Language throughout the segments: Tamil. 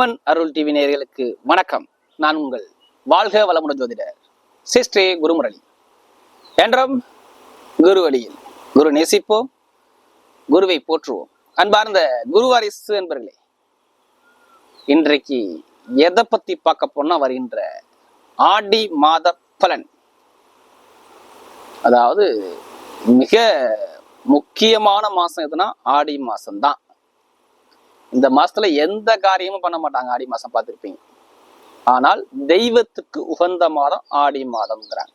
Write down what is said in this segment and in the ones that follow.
அம்மன் அருள் டிவி நேயர்களுக்கு வணக்கம். நான் உங்கள் வாழ்க வளமுடன் ஜோதிடர் சிஸ்ரீ குருமுரளி. என்றும் குரு வழியில் குரு நேசிப்போம் குருவை போற்றுவோம். அன்பார்ந்த குருவாரிசு என்பர்களே இன்றைக்கு எதை பத்தி பார்க்க போனா வருகின்ற ஆடி மாத பலன். அதாவது மிக முக்கியமான மாசம் எதுனா ஆடி மாசம்தான். இந்த மாசத்துல எந்த காரியமும் பண்ண மாட்டாங்க ஆடி மாசம் பார்த்திருப்பீங்க. ஆனால் தெய்வத்துக்கு உகந்த மாதம் ஆடி மாதம்ங்கிறாங்க.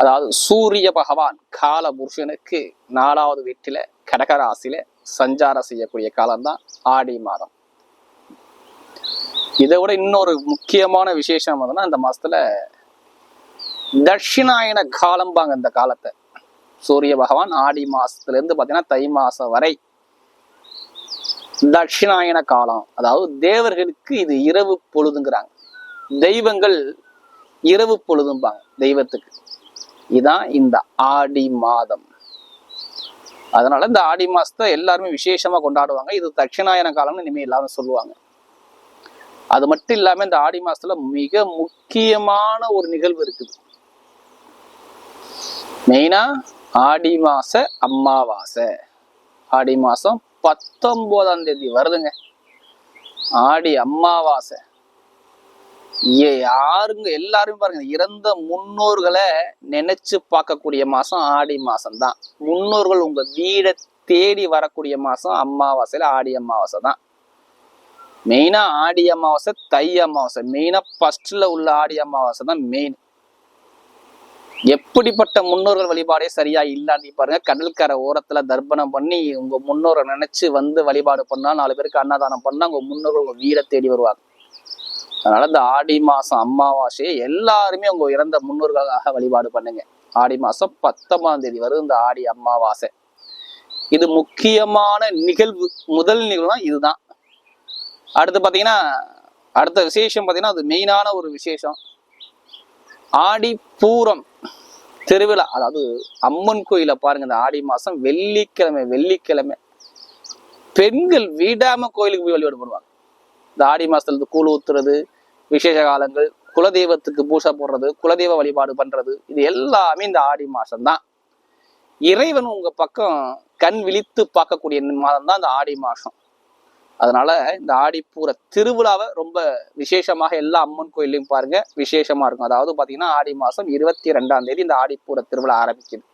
அதாவது சூரிய பகவான் கால புருஷனுக்கு நாலாவது வீட்டில கடகராசியில சஞ்சாரம் செய்யக்கூடிய காலம்தான் ஆடி மாதம். இதை விட இன்னொரு முக்கியமான விசேஷம் என்னன்னா இந்த மாசத்துல தட்சிணாயன காலம்பாங்க இந்த காலத்தை. சூரிய பகவான் ஆடி மாசத்துல இருந்து பாத்தீங்கன்னா தை மாசம் வரை தட்சிணாயன காலம். அதாவது தேவர்களுக்கு இது இரவு பொழுதுங்கிறாங்க. தெய்வங்கள் இரவு பொழுதும்பாங்க தெய்வத்துக்கு. இதான் இந்த ஆடி மாதம். அதனால இந்த ஆடி மாசத்தை எல்லாருமே விசேஷமா கொண்டாடுவாங்க. இது தட்சிணாயன காலம்னு இனிமே எல்லாரும் சொல்லுவாங்க. அது மட்டும் இல்லாம இந்த ஆடி மாசத்துல மிக முக்கியமான ஒரு நிகழ்வு இருக்குது. மெயினா ஆடி மாச அம்மாவாசை. ஆடி மாசம் பத்தொன்பதாம் தேதி வருதுங்க. ஆடி அமாவாசை யாருங்க எல்லாருமே பாருங்க இறந்த முன்னோர்களை நினைச்சு பார்க்கக்கூடிய மாசம் ஆடி மாசம் தான் முன்னோர்கள் உங்க வீடை தேடி வரக்கூடிய மாசம் அம்மாவாசையில ஆடி அமாவாசை தான். மெயினா ஆடி அமாவாசை தை அமாவாசை மெயினா ஃபர்ஸ்ட்ல உள்ள ஆடி அமாவாசை தான் மெயின் எப்படிப்பட்ட முன்னோர்கள் வழிபாடே சரியா இல்லாட்டி பாருங்க கடற்கரை ஓரத்துல தர்ப்பணம் பண்ணி உங்க முன்னோரை நினைச்சு வந்து வழிபாடு பண்ணா நாலு பேருக்கு அன்னதானம் பண்ணா உங்க முன்னோர்கள் உங்க வீடை தேடி வருவாங்க. அதனால இந்த ஆடி மாசம் அமாவாசையை எல்லாருமே உங்க இறந்த முன்னோர்களாக வழிபாடு பண்ணுங்க. ஆடி மாசம் பத்தொன்பதாம் தேதி வரும் இந்த ஆடி அமாவாசை. இது முக்கியமான நிகழ்வு முதல் நிகழ்வுனா இதுதான். அடுத்து பாத்தீங்கன்னா அடுத்த விசேஷம் பாத்தீங்கன்னா அது மெயினான ஒரு விசேஷம். ஆடி பூரம் திருவிழா அதாவது அம்மன் கோயில பாருங்க இந்த ஆடி மாசம் வெள்ளிக்கிழமை வெள்ளிக்கிழமை. பெண்கள் வீடாம கோயிலுக்கு போய் வழிபாடு பண்ணுவாங்க. இந்த ஆடி மாசத்துல இருந்து கூழ் ஊத்துறது விசேஷ காலங்கள் குலதெய்வத்துக்கு பூசை போடுறது குலதெய்வ வழிபாடு பண்றது இது எல்லாமே இந்த ஆடி மாசம்தான். இறைவன் உங்க பக்கம் கண் விழித்து பார்க்கக்கூடிய மாதம் தான் இந்த ஆடி மாசம். அதனால இந்த ஆடிப்பூர திருவிழாவை ரொம்ப விசேஷமாக எல்லா அம்மன் கோயிலையும் பாருங்க விசேஷமா இருக்கும். அதாவது பாத்தீங்கன்னா ஆடி மாசம் இருபத்தி ரெண்டாம் தேதி இந்த ஆடிப்பூர திருவிழா ஆரம்பிக்குது.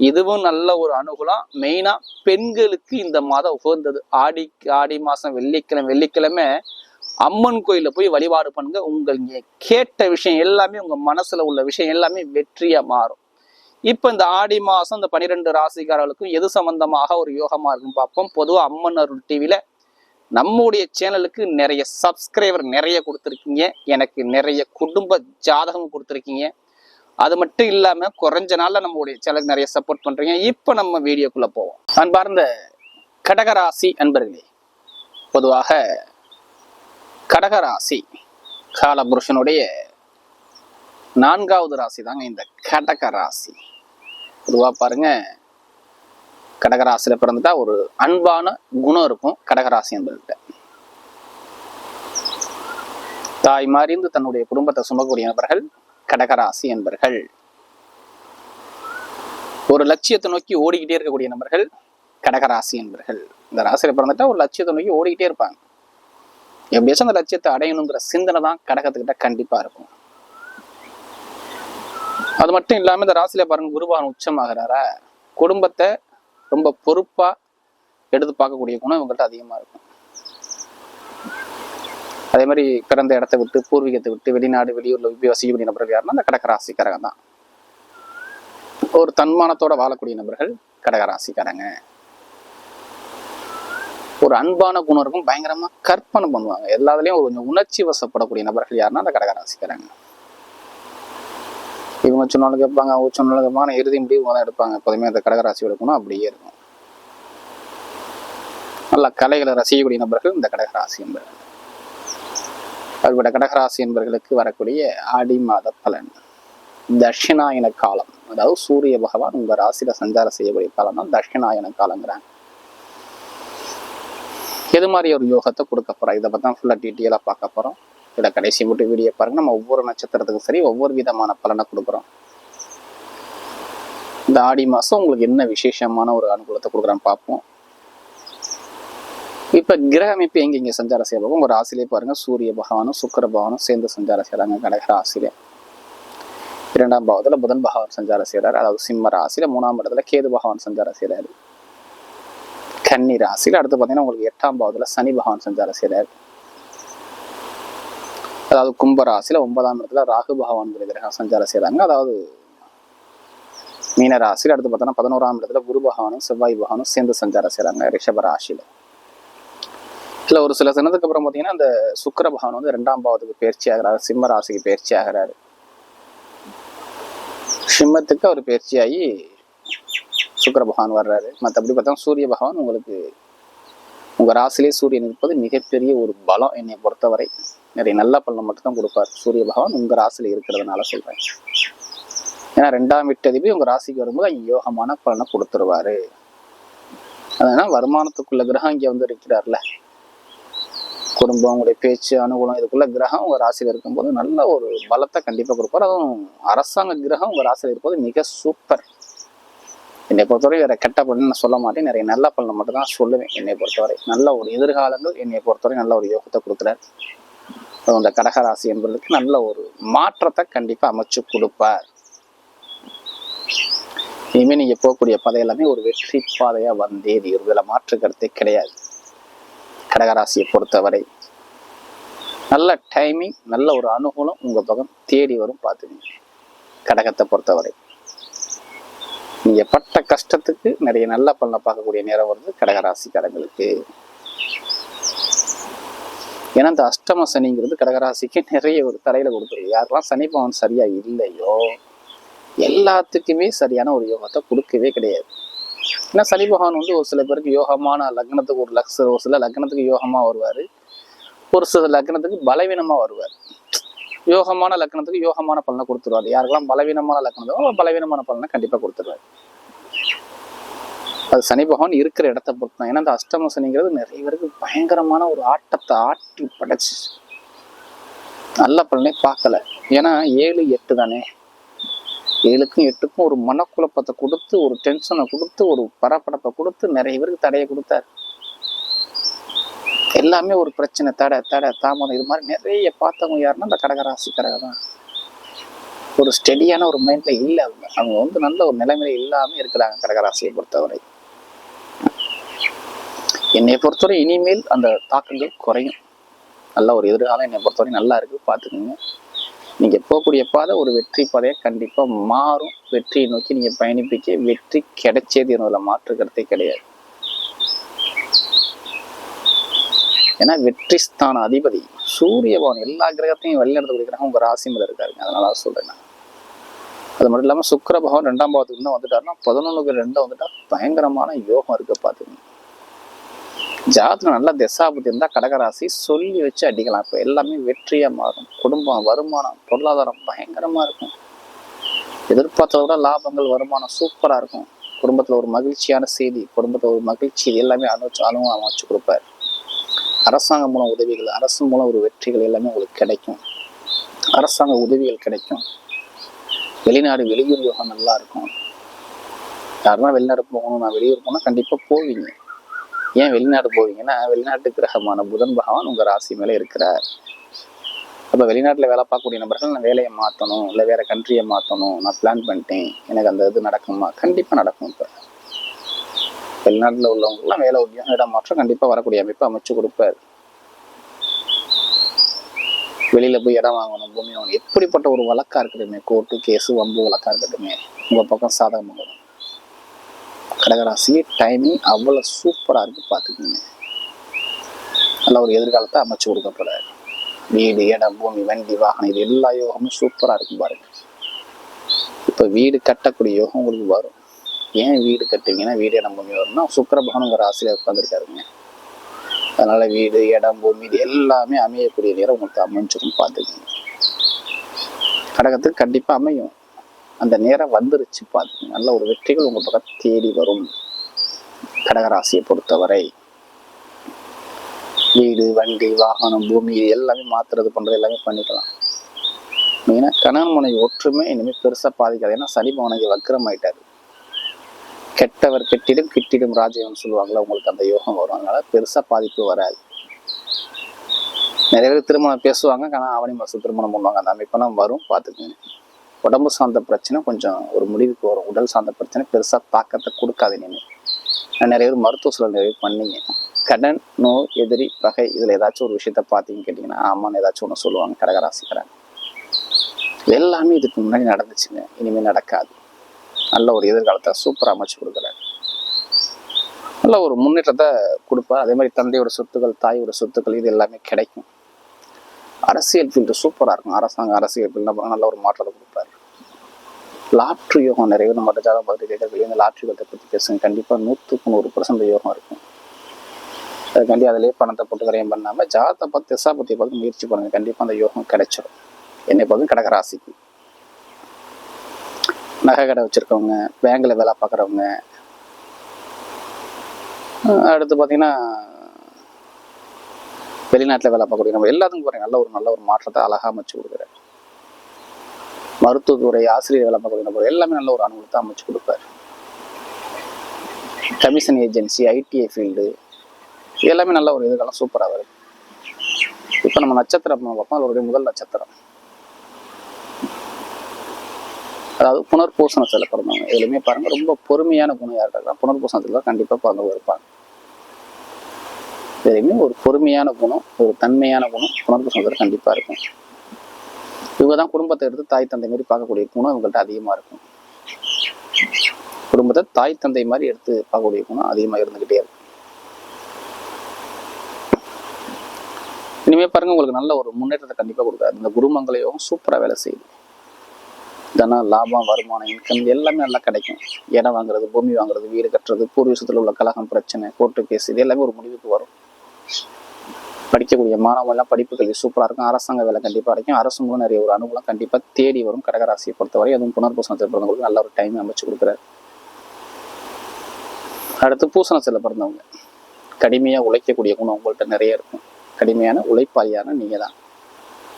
இதுவும் நல்ல ஒரு அனுகூலம். மெயினா பெண்களுக்கு இந்த மாதம் உகந்தது. ஆடி ஆடி மாசம் வெள்ளிக்கிழமை வெள்ளிக்கிழமை அம்மன் கோயில போய் வழிபாடு பண்ணுங்க. உங்கள் கேட்ட விஷயம் எல்லாமே உங்க மனசுல உள்ள விஷயம் எல்லாமே வெற்றியா மாறும். இப்போ இந்த ஆடி மாதம் இந்த பனிரெண்டு ராசிக்காரர்களுக்கும் எது சம்பந்தமாக ஒரு யோகமா இருக்குன்னு பார்ப்போம். பொதுவாக அம்மன் அருள் டிவில நம்முடைய சேனலுக்கு நிறைய சப்ஸ்கிரைபர் நிறைய கொடுத்துருக்கீங்க. எனக்கு நிறைய குடும்ப ஜாதகம் கொடுத்துருக்கீங்க. அது மட்டும் இல்லாம குறைஞ்ச நாளில் நம்மளுடைய சேனலுக்கு நிறைய சப்போர்ட் பண்றீங்க. இப்போ நம்ம வீடியோக்குள்ளே போவோம். அன்பார்ந்த கடகராசி அன்பர்களே பொதுவாக கடகராசி காலபுருஷனுடைய நான்காவது ராசி தாங்க இந்த கடக ராசி பொதுவா பாருங்க கடகராசியில பிறந்துட்டா ஒரு அன்பான குணம் இருக்கும் கடகராசி என்பதுகிட்ட. தாய் மாறிந்து தன்னுடைய குடும்பத்தை சுமக்கூடிய நபர்கள் கடகராசி என்பர்கள். ஒரு லட்சியத்தை நோக்கி ஓடிக்கிட்டே இருக்கக்கூடிய நபர்கள் கடகராசி என்பர்கள். இந்த ராசியில் பிறந்துட்டா ஒரு லட்சியத்தை நோக்கி ஓடிக்கிட்டே இருப்பாங்க. எப்படியாச்சும் அந்த லட்சியத்தை அடையணுங்கிற சிந்தனை தான் கடகத்துக்கிட்ட கண்டிப்பா இருக்கும். அது மட்டும் இல்லாம இந்த ராசியில பாருங்க குருபான் உச்சமாகிறாரா? குடும்பத்தை ரொம்ப பொறுப்பா எடுத்து பார்க்கக்கூடிய குணம் இவங்கள்ட்ட அதிகமா இருக்கும். அதே மாதிரி பிறந்த இடத்த விட்டு பூர்வீகத்தை விட்டு வெளிநாடு வெளியூர்ல வசிக்க வசிக்கக்கூடிய நபர்கள் யாருன்னா அந்த கடகராசிக்காரங்க தான். ஒரு தன்மானத்தோட வாழக்கூடிய நபர்கள் கடகராசிக்காரங்க ஒரு அன்பான குணம் இருக்கும் பயங்கரமா கற்பனை பண்ணுவாங்க. எல்லாத்துலயும் ஒரு கொஞ்சம் உணர்ச்சி வசப்படக்கூடிய நபர்கள் யாருன்னா அந்த கடகராசிக்காரங்க இவங்க சொன்னாலும் கேட்பாங்க அவங்க சொன்னாலும் கேட்பாங்க. இறுதி முடிவு தான் எடுப்பாங்க. எப்போதுமே அந்த கடகராசி எடுக்கணும் அப்படியே இருக்கும். நல்ல கலைகளை ரசிக்கக்கூடிய நபர்கள் இந்த கடகராசி என்பர்கள். அப்படிப்பட்ட கடகராசி என்பர்களுக்கு வரக்கூடிய ஆடி மாத பலன். தட்சிணாயன காலம். அதாவது சூரிய பகவான் உங்க ராசியில சஞ்சாரம் செய்யக்கூடிய காலம் தான் தட்சிணாயன காலங்கிறாங்க. எது மாதிரி ஒரு யோகத்தை கொடுக்க போறோம் இதை பற்றி ஃபுல்லா ஃபுல்லாக டீட்டெயிலாக பார்க்க போகிறோம் இதோட கடைசி மட்டும் வீடியோ பாருங்க. நம்ம ஒவ்வொரு நட்சத்திரத்துக்கும் சரி ஒவ்வொரு விதமான பலனை கொடுக்குறோம். இந்த ஆடி மாதம் உங்களுக்கு என்ன விசேஷமான ஒரு அனுகூலத்தை கொடுக்குறான்னு பார்ப்போம். இப்போ கிரக அமைப்பு எங்க இங்கே சஞ்சாரம் செய்வாங்க ஒரு ராசிலே பாருங்க. சூரிய பகவானும் சுக்கர பகவானும் சேர்ந்து சஞ்சாரம் செய்கிறாங்க கடக ராசியில. இரண்டாம் பாவத்துல புதன் பகவான் சஞ்சாரம் செய்கிறார் அதாவது சிம்ம ராசியில் மூணாம் இடத்துல கேது பகவான் சஞ்சாரம் செய்கிறாரு கன்னி ராசியில் அடுத்து பார்த்தீங்கன்னா உங்களுக்கு எட்டாம் பாவத்தில் சனி பகவான் சஞ்சாரம் செய்கிறார் அதாவது கும்பராசியில் ஒன்பதாம் இடத்துல ராகு பகவான் கிரகம் சஞ்சாரம் செய்கிறாங்க அதாவது மீன ராசியில அடுத்து பார்த்தோன்னா பதினோராம் இடத்துல குரு பகவானும் செவ்வாய் பகவானும் சேர்ந்து சஞ்சாரம் செய்கிறாங்க ரிஷப ராசியில். இல்லை ஒரு சில சின்னதுக்கு அப்புறம் பார்த்தீங்கன்னா அந்த சுக்கர பகவான் வந்து ரெண்டாம் பாவத்துக்கு பயிற்சி ஆகிறாரு. சிம்ம ராசிக்கு பயிற்சி ஆகிறாரு. சிம்மத்துக்கு அவர் பயிற்சியாகி சுக்கர பகவான் வர்றாரு. மற்றபடி பார்த்தா சூரிய பகவான் உங்களுக்கு உங்க ராசிலே சூரியன் இருப்பது மிகப்பெரிய ஒரு பலம் என்னை பொறுத்தவரை. நிறைய நல்ல பலன் மட்டும்தான் கொடுப்பார். சூரிய பகவான் உங்கள் ராசியில் இருக்கிறதுனால சொல்கிறேன் ஏன்னா ரெண்டாம் வீட்டதிபதி உங்கள் ராசிக்கு வரும்போது அங்க யோகமான பலனை கொடுத்துருவாரு. அதனால வருமானத்துக்குள்ள கிரகம் இங்கே வந்து இருக்கிறார்ல. குடும்பம் உங்களுடைய பேச்சு அனுகூலம் இதுக்குள்ள கிரகம் உங்கள் ராசியில் இருக்கும்போது நல்ல ஒரு பலத்தை கண்டிப்பாக கொடுப்பார். அதுவும் அரசாங்க கிரகம் உங்கள் ராசியில் இருப்பது மிக சூப்பர் என்னை பொறுத்தவரை வேற கெட்ட பலன் நான் சொல்ல மாட்டேன். நிறைய நல்ல பலனை மட்டும் தான் சொல்லுவேன். என்னை பொறுத்தவரை நல்ல ஒரு எதிர்காலங்கள் என்னை பொறுத்தவரை நல்ல ஒரு யோகத்தை கொடுக்குறாரு. இந்த கடகராசி என்பதற்கு நல்ல ஒரு மாற்றத்தை கண்டிப்பா அமைச்சு கொடுப்பார். இனிமே நீங்க போகக்கூடிய பாதை எல்லாமே ஒரு வெற்றி பாதையா வந்தே தீரும் இதுல மாற்று கருத்தே கிடையாது. கடகராசியை பொறுத்தவரை நல்ல டைமிங் நல்ல ஒரு அனுகூலம் உங்க பக்கம் தேடி வரும் பார்த்துக்கங்க. கடகத்தை பொறுத்தவரை. நீங்க பட்ட கஷ்டத்துக்கு நிறைய நல்ல பலனை பார்க்கக்கூடிய நேரம் வருது கடகராசிக்காரங்களுக்கு. ஏன்னா இந்த அஷ்டம சனிங்கிறது கடகராசிக்கு நிறைய ஒரு தலையில கொடுத்துருக்கு யாரெல்லாம் சனி பவன் சரியா இல்லையோ எல்லாத்துக்குமே சரியான ஒரு யோகத்தை கொடுக்கவே கிடையாது. ஏன்னா சனி பகவான் வந்து ஒரு சில பேருக்கு யோகமான லக்னத்துக்கு ஒரு லக்ஸ் ஒரு சில லக்னத்துக்கு யோகமா வருவாரு. ஒரு சில லக்னத்துக்கு பலவீனமா வருவார். யோகமான லக்னத்துக்கு யோகமான பலனை கொடுத்துருவாரு. யாருக்கெல்லாம் பலவீனமான லக்னத்தோ பலவீனமான பலனை கண்டிப்பா கொடுத்துருவாரு. அது சனி பகவான் இருக்கிற இடத்த பொறுத்து தான் ஏன்னா அந்த அஷ்டம சனிங்கிறது நிறைய பேருக்கு பயங்கரமான ஒரு ஆட்டத்தை ஆட்டி படைச்சு. நல்ல பலனை பார்க்கல. ஏன்னா ஏழு எட்டு தானே? ஏழுக்கும் எட்டுக்கும் ஒரு மனக்குழப்பத்தை கொடுத்து ஒரு டென்ஷனை கொடுத்து ஒரு பரபரப்பை கொடுத்து நிறைய பேருக்கு தடையை கொடுத்தாரு. எல்லாமே ஒரு பிரச்சனை. தடை தடை தாமதம். இது மாதிரி நிறைய பார்த்தவங்க யாருன்னா அந்த கடகராசிக்காரங்க தான். ஒரு ஸ்டெடியான ஒரு மைண்ட்ல இல்லை அவங்க. அவங்க வந்து நல்ல ஒரு நிலைமையில இல்லாம இருக்கிறாங்க கடகராசியை பொறுத்தவரை. என்னை பொறுத்தவரை இனிமேல் அந்த தாக்கங்கள் குறையும். நல்ல ஒரு எதிர்காலம் என்னை பொறுத்தவரை நல்லா இருக்கு பார்த்துக்கோங்க. நீங்க போகக்கூடிய பாதை ஒரு வெற்றி பாதையை கண்டிப்பா மாறும். வெற்றியை நோக்கி நீங்க பயணிப்பிக்க வெற்றி கிடைச்சது என்னதுல மாற்றுக்கிறதே கிடையாது. ஏன்னா வெற்றி ஸ்தான அதிபதி சூரிய பவன் எல்லா கிரகத்தையும் வழிநடத்த கொடுக்குறாங்க. உங்கள் ராசி மேல இருக்காருங்க. அதனால சொல்கிறேன் நான். அது மட்டும் இல்லாம சுக்கர பகவான் ரெண்டாம் பாவத்துக்கு இன்னும் வந்துட்டாருன்னா பதினொன்றுக்கு ரெண்டு வந்துட்டா பயங்கரமான யோகம் இருக்க பார்த்துக்கோங்க. ஜாதகம் நல்லா திசாபதி இருந்தால் கடகராசி சொல்லி வச்சு அடிக்கலாம். இப்போ எல்லாமே வெற்றியாக மாறும். குடும்பம் வருமானம் பொருளாதாரம் பயங்கரமாக இருக்கும். எதிர்பார்த்ததை விட லாபங்கள் வருமானம் சூப்பராக இருக்கும். குடும்பத்தில் ஒரு மகிழ்ச்சியான செய்தி குடும்பத்தில் ஒரு மகிழ்ச்சி எல்லாமே அனுச்சு அனுபவம் அமைச்சு கொடுப்பாரு. அரசாங்கம் மூலம் உதவிகள் அரசு மூலம் ஒரு வெற்றிகள் எல்லாமே உங்களுக்கு கிடைக்கும். அரசாங்க உதவிகள் கிடைக்கும். வெளிநாடு வெளியூர் யோகம் நல்லா இருக்கும். யாருன்னா வெளிநாடு போகணும் நான் வெளியூர் போனால் கண்டிப்பாக போவீங்க. ஏன் வெளிநாடு போவீங்கன்னா வெளிநாட்டு கிரகமான புதன் பகவான் உங்கள் ராசி மேலே இருக்கிறார். அப்போ வெளிநாட்டில் வேலை பார்க்கக்கூடிய நபர்கள் நான் வேலையை மாற்றணும் இல்லை வேற கண்ட்ரியை மாற்றணும் நான் பிளான் பண்ணிட்டேன். எனக்கு அந்த இது நடக்குமா? கண்டிப்பாக நடக்கும் இப்போ. வெளிநாட்டில் உள்ளவங்கெல்லாம் வேலை உத்தியோகம் இடம் மாற்றம் கண்டிப்பாக வரக்கூடிய அமைப்பு அமைச்சு கொடுப்பார். வெளியில போய் இடம் வாங்கணும் பூமி வாங்கணும். எப்படிப்பட்ட ஒரு வழக்கா இருக்கட்டுமே கோர்ட்டு கேஸு வம்பு வழக்கா இருக்கட்டுமே உங்க பக்கம் சாதகமாக வரும் கடகராசி டைமிங் அவ்வளோ சூப்பராக இருக்கு பார்த்துக்கோங்க. நல்ல ஒரு எதிர்காலத்தை அமைச்சு கொடுக்க வீடு இடம் பூமி வண்டி வாகனம் இது எல்லா யோகமும் சூப்பராக இருக்கும் பாருங்க. இப்போ வீடு கட்டக்கூடிய யோகம் உங்களுக்கு வரும். ஏன் வீடு கட்டுவீங்கன்னா வீடு இடம் பூமி வரும்னா சுக்கர பகவானுங்கிற ஆசிரியர் உட்காந்துருக்காருங்க அதனால வீடு இடம் பூமி இது எல்லாமே அமையக்கூடிய நேரம் உங்களுக்கு அமைஞ்சிருக்கும் பார்த்துக்கோங்க. கடகத்துக்கு கண்டிப்பாக அமையும். அந்த நேரம் வந்துருச்சு பார்த்துக்கோங்க நல்ல ஒரு வெற்றிகள் உங்கள் பக்கம் தேடி வரும். கடகராசியை பொறுத்தவரை. வீடு வண்டி வாகனம் பூமி இது எல்லாமே மாத்துறது பண்றது எல்லாமே பண்ணிக்கலாம். மெயினாக கணவன் மனைவி ஒற்றுமை இனிமேல் பெருசாக பாதிக்காது. ஏன்னா சனி பவனைக்கு வக்கரமாயிட்டாரு கெட்டவர் கெட்டிடும் கிட்டிடும் ராஜ்யம் சொல்லுவாங்களா உங்களுக்கு அந்த யோகம் வரும். அதனால பெருசாக பாதிப்பு வராது. நிறைய பேர் திருமணம் பேசுவாங்க ஆனால் ஆவணி மாதம் திருமணம் பண்ணுவாங்க. அந்த அமைப்பெல்லாம் வரும் பார்த்துக்கோங்க உடம்பு சார்ந்த பிரச்சனை கொஞ்சம் ஒரு முடிவுக்கு வரும். உடல் சார்ந்த பிரச்சனை பெருசாக தாக்கத்தை கொடுக்காது இனிமேல் நான் நிறைய பேர் மருத்துவ சூழல் நிறைய பண்ணீங்க. கடன் நோய் எதிரி பகை இதில் ஏதாச்சும் ஒரு விஷயத்த பார்த்தீங்கன்னு கேட்டிங்கன்னா ஆமான்னு ஏதாச்சும் ஒன்று சொல்லுவாங்க கடகராசிக்கிறாங்க எல்லாமே இதுக்கு முன்னாடி நடந்துச்சுங்க. இனிமேல் நடக்காது. நல்ல ஒரு எதிர்காலத்தை சூப்பராக அமைச்சு கொடுக்குறாரு. நல்ல ஒரு முன்னேற்றத்தை கொடுப்பார். அதே மாதிரி தந்தையோட சொத்துக்கள் தாயோட சொத்துக்கள் இது எல்லாமே கிடைக்கும். அரசியல் ஃபீல்டு சூப்பராக இருக்கும். அரசாங்க அரசியல் ஃபீல்டு நல்ல ஒரு மாற்றத்தை கொடுப்பாரு. லாட்ரி யோகம் நிறைய பேர் நம்ம ஜாதகம் பார்த்து கேட்கக்கூடிய இந்த லாட்ரி யோகத்தை பற்றி பேசுங்க. கண்டிப்பாக நூற்றுக்கு நூறு பர்சன்ட் யோகம் இருக்கும். அதுக்காண்டி அதிலே பணத்தை போட்டு கரையும் பண்ணாமல் ஜாதத்தை பார்த்து திசா பற்றி பார்த்து முயற்சி பண்ணுங்க. கண்டிப்பாக அந்த யோகம் கிடைச்சிடும் என்னை பார்த்து கடக ராசிக்கு. நகை கடை வச்சுருக்கவங்க பேங்கில் வேலை பார்க்குறவங்க அடுத்து பார்த்தீங்கன்னா வெளிநாட்டில் வேலை பார்க்கக்கூடிய நம்ம எல்லாத்துக்கும் போகிறேன் நல்ல ஒரு நல்ல ஒரு மாற்றத்தை அழகாக அமைச்சு கொடுக்குறேன். மருத்துவத்துறை ஆசிரியர் விளம்பரம் எல்லாமே நல்ல ஒரு அனுபவத்தை அமைச்சு கொடுப்பாரு. கமிஷன் ஏஜென்சி ஐடிஐ ஃபீல்டு இது எல்லாமே நல்ல ஒரு இதுக்கெல்லாம் சூப்பராக வருது. இப்போ நம்ம நட்சத்திரம் பார்ப்போம். அவருடைய முதல் நட்சத்திரம். அதாவது புனர்பூசணத்தில் பிறந்தவங்க. எதுலையுமே பாருங்க ரொம்ப பொறுமையான குணம் யார் இருக்காங்க. புனர்பூசணத்தில் தான் கண்டிப்பாக பிறந்தவங்க இருப்பாங்க. எதுலையுமே ஒரு பொறுமையான குணம் ஒரு தன்மையான குணம் புனர்பூசணத்தில் கண்டிப்பாக இருக்கும். இவங்க தான் குடும்பத்தை எடுத்து தாய் தந்தை மாதிரி பார்க்கக்கூடிய குணம் இவங்கள்ட்ட அதிகமாக இருக்கும். குடும்பத்தை தாய் தந்தை மாதிரி எடுத்து பார்க்கக்கூடிய குணம் அதிகமாக இருந்துகிட்டே இருக்கும். இனிமே பாருங்க உங்களுக்கு நல்ல ஒரு முன்னேற்றத்தை கண்டிப்பாக கொடுக்காது இந்த குருமங்கள யோகம் சூப்பராக வேலை செய்யுது. தனம் லாபம் வருமானம் இன்கம் எல்லாமே நல்லா கிடைக்கும். இடம் வாங்குறது பூமி வாங்குறது வீடு கட்டுறது பூர்வீசத்தில் உள்ள கலகம் பிரச்சனை கோர்ட்டு கேஸ் இது எல்லாமே ஒரு முடிவுக்கு வரும். படிக்கக்கூடிய மாணவர்கள்லாம் படிப்புகள் சூப்பராக இருக்கும். அரசாங்க வேலை கண்டிப்பாக கிடைக்கும். அரசு மூலம் நிறைய ஒரு அனுகூலம் கண்டிப்பாக தேடி வரும். கடகராசியை பொறுத்தவரை அதுவும் புனர்பூசணத்தில் பிறந்தவங்களுக்கு நல்ல ஒரு டைம் அமைச்சு கொடுக்குறாரு. அடுத்து பூசணத்தில் பிறந்தவங்க. கடுமையாக உழைக்கக்கூடிய குணம் உங்கள்கிட்ட நிறைய இருக்கும். கடுமையான உழைப்பாளியான நீங்கள் தான்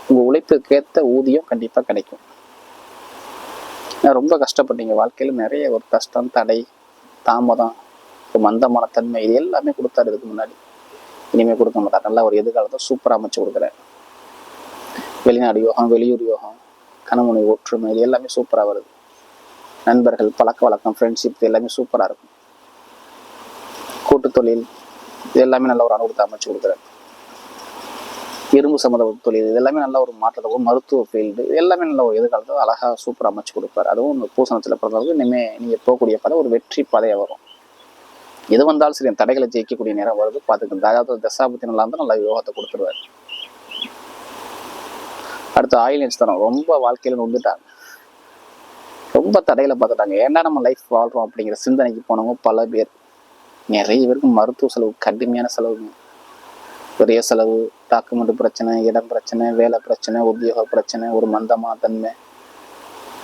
உங்கள் உழைப்புக்கேற்ற ஊதியம் கண்டிப்பாக கிடைக்கும். ரொம்ப கஷ்டப்பட்டீங்க. வாழ்க்கையில் நிறைய ஒரு கஷ்டம் தடை தாமதம் ஒரு மந்தமான தன்மை இது எல்லாமே கொடுத்தாரு இதுக்கு முன்னாடி. இனிமேல் கொடுக்க மாட்டார். நல்ல ஒரு எதிர்காலத்தை சூப்பராக அமைச்சு கொடுக்குறாரு. வெளிநாடு யோகம் வெளியூர் யோகம் கணவனை ஒற்றுமை இது எல்லாமே சூப்பராக வருது. நண்பர்கள் பழக்க வழக்கம் ஃப்ரெண்ட்ஷிப் எல்லாமே சூப்பராக இருக்கும். கூட்டு தொழில் இது எல்லாமே நல்ல ஒரு அனுபவத்தை அமைச்சு கொடுக்குறாரு. இரும்பு சம்மந்த தொழில் இது எல்லாமே நல்ல ஒரு மாற்றத்தை ஒரு மருத்துவ ஃபீல்டு இது எல்லாமே நல்ல ஒரு எதிர்காலத்தை அழகாக சூப்பராக அமைச்சு கொடுப்பார். அதுவும் பூசணத்தில் பிறந்தவங்க இனிமேல் நீங்கள் போகக்கூடிய பாதை ஒரு வெற்றி பாதையாக வரும். எது வந்தாலும் சரி என் தடைகளை ஜெயிக்கக்கூடிய நேரம் வருது. பார்த்துக்கணும் அதாவது தசாபத்தி நல்லா இருந்தால் நல்ல யோகத்தை கொடுத்துருவாரு. அடுத்து ஆயில் நட்சத்திரம் ரொம்ப வாழ்க்கையில நொந்துட்டாங்க. ரொம்ப தடைகளை பார்த்துட்டாங்க. ஏன்டா நம்ம லைஃப் வாழ்றோம் அப்படிங்கிற சிந்தனைக்கு போனவங்க பல பேர். நிறைய பேருக்கு மருத்துவ செலவு கடுமையான செலவுங்க பெரிய செலவு டாக்குமெண்ட் பிரச்சனை இடம் பிரச்சனை வேலை பிரச்சனை உத்தியோக பிரச்சனை ஒரு மந்தமா தன்மை.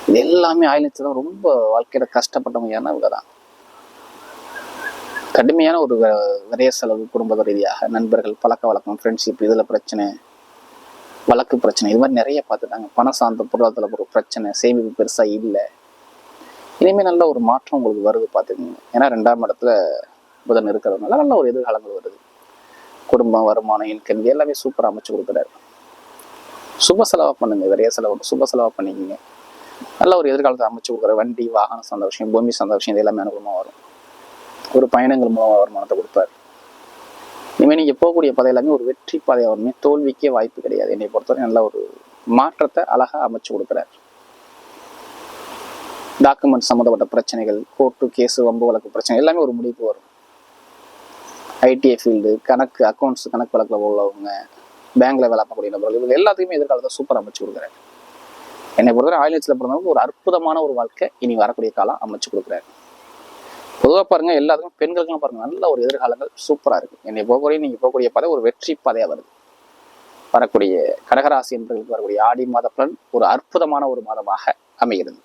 இது எல்லாமே ஆயில் நட்சத்திரம் ரொம்ப வாழ்க்கையில கஷ்டப்பட்டவங்க ஏன்னா இவங்க தான் கடுமையான ஒரு வ- விரைய செலவு குடும்ப ரீதியாக நண்பர்கள் பழக்க வழக்கம் ஃப்ரெண்ட்ஷிப் இதில் பிரச்சனை வழக்கு பிரச்சனை இது மாதிரி நிறைய பார்த்துட்டாங்க. பணம் சார்ந்த பொருளாதார ஒரு பிரச்சனை சேமிப்பு பெருசாக இல்லை. இனிமேல் நல்ல ஒரு மாற்றம் உங்களுக்கு வருது பார்த்துக்கோங்க. ஏன்னா ரெண்டாம் இடத்துல புதன் இருக்கிறதுனால நல்ல ஒரு எதிர்காலங்கள் வருது. குடும்பம் வருமானம் இன்கம் எல்லாமே சூப்பராக அமைச்சு கொடுக்குறாரு. சுப செலவாக பண்ணுங்க நிறைய செலவு சுப செலவாக பண்ணிக்கோங்க. நல்ல ஒரு எதிர்காலத்தை அமைச்சு கொடுக்குற வண்டி வாகனம் சார்ந்த விஷயம் பூமி சார்ந்த விஷயம் இது எல்லாமே அனுகூலமாக வரும். ஒரு பயணங்கள் மூலம் வருமானத்தை கொடுப்பாரு இனிமேல் நீங்கள் போகக்கூடிய பாதை எல்லாமே ஒரு வெற்றி பாதையாக வருமே தோல்விக்கே வாய்ப்பு கிடையாது. என்னை பொறுத்தவரை நல்ல ஒரு மாற்றத்தை அழகாக அமைச்சு கொடுக்குறார். டாக்குமெண்ட் சம்மந்தப்பட்ட பிரச்சனைகள் கோர்ட்டு கேஸு வம்பு வழக்கு பிரச்சனை எல்லாமே ஒரு முடிவுக்கு வரும். ஐடிஐ ஃபீல்டு கணக்கு அக்கௌண்ட்ஸ் கணக்கு வழக்கில் உள்ளவங்க பேங்க்ல வேலை பார்க்கக்கூடிய நபர்கள் இவங்க எல்லாத்துக்குமே எதிர்காலத்தை சூப்பர் அமைச்சு கொடுக்குறாரு. என்னை பொறுத்தவரை ஆயுதத்தில் பிறந்தவங்க ஒரு அற்புதமான ஒரு வாழ்க்கை இனி வரக்கூடிய காலம் அமைச்சு கொடுக்குறாரு. பொதுவாக பாருங்க எல்லாத்துக்கும் பெண்களுக்கும் பாருங்க நல்ல ஒரு எதிர்காலங்கள் சூப்பராக இருக்கு. என்னை போகக்கூடிய நீங்க போகக்கூடிய பாதை ஒரு வெற்றி பாதையாக வருது. வரக்கூடிய கடகராசி என்பவர்களுக்கு வரக்கூடிய ஆடி மாத பலன் ஒரு அற்புதமான ஒரு மாதமாக அமைகிறது.